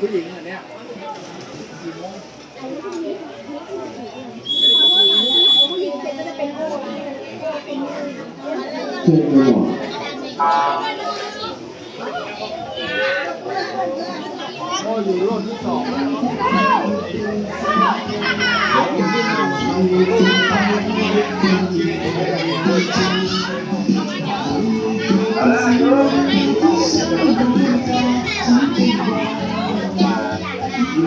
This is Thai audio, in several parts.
ผู้หญิงอันเนี้ยเชิญคุณหมอโอ้อยู่รุ่นที่สองแล้ว เร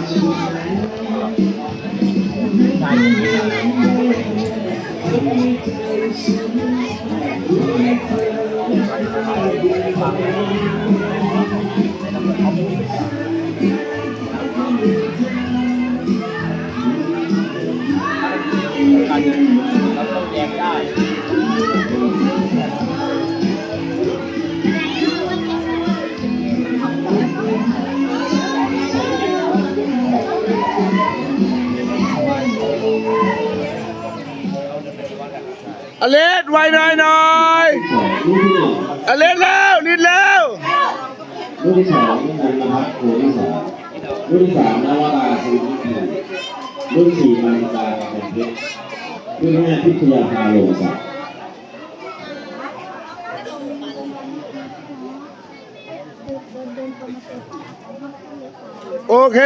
าต้องแยกได้ อเลสไวหน่อยหน่อยอเลสแล้วนิดแล้วรุ่นที่สองรุ่นบุญพัฒน์โคที่สองรุ่นที่สามนวราสุวิทย์รุ่สี่มาริกาเป็นเพชรรุ่นห้าพิทยาภาโลศักดิ์โอเค